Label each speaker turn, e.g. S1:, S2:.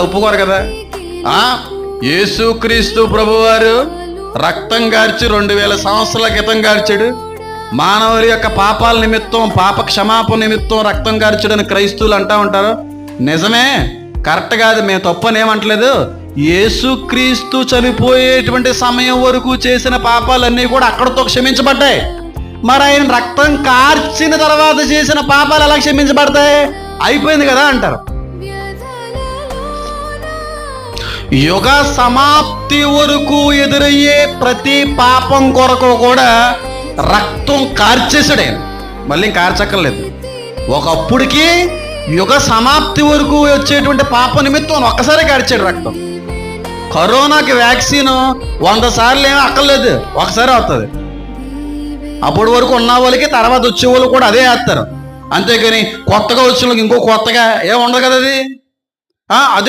S1: ఒప్పుకోరు కదా? ఆ? యేసుక్రీస్తు ప్రభువారు రక్తం గార్చి రెండు వేల సంవత్సరాల క్రితం గార్చాడు. మానవుల యొక్క పాపాల నిమిత్తం పాప క్షమాపణ నిమిత్తం రక్తం గార్చడని క్రైస్తవులు అంటా ఉంటారు. నిజమే? కరెక్ట్ కాదు మేము తప్పని ఏమంటలేదు. యేసుక్రీస్తు చనిపోయేటువంటి సమయం వరకు చేసిన పాపాలన్నీ కూడా అక్కడతో క్షమించబడ్డాయి. మరి ఆయన రక్తం కార్చిన తర్వాత చేసిన పాపాలు ఎలా క్షమించబడతాయి? అయిపోయింది కదా అంటారు. యుగ సమాప్తి వరకు ఎదురయ్యే ప్రతి పాపం కొరకు కూడా రక్తం కార్చేసాడు ఆయన మళ్ళీ కార్చక్కర్లేదు ఒకప్పుడికి యుగ సమాప్తి వరకు వచ్చేటువంటి పాప నిమిత్తం ఒక్కసారి కార్చాడు రక్తం. కరోనాకి వ్యాక్సిన్ వంద సార్లు ఏమీ అక్కర్లేదు. ఒకసారి అవుతుంది. అప్పటి వరకు ఉన్న వాళ్ళకి తర్వాత వచ్చే వాళ్ళు కూడా అదే వేస్తారు అంతేకాని కొత్తగా వచ్చిన వాళ్ళకి ఇంకో కొత్తగా ఏం ఉండదు కదా అది? అదే